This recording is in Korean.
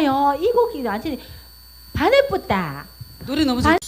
인터뷰 좀 하- 제가요. 이 곡이 완전히 반해뿌다. 노래 너무 좋 반-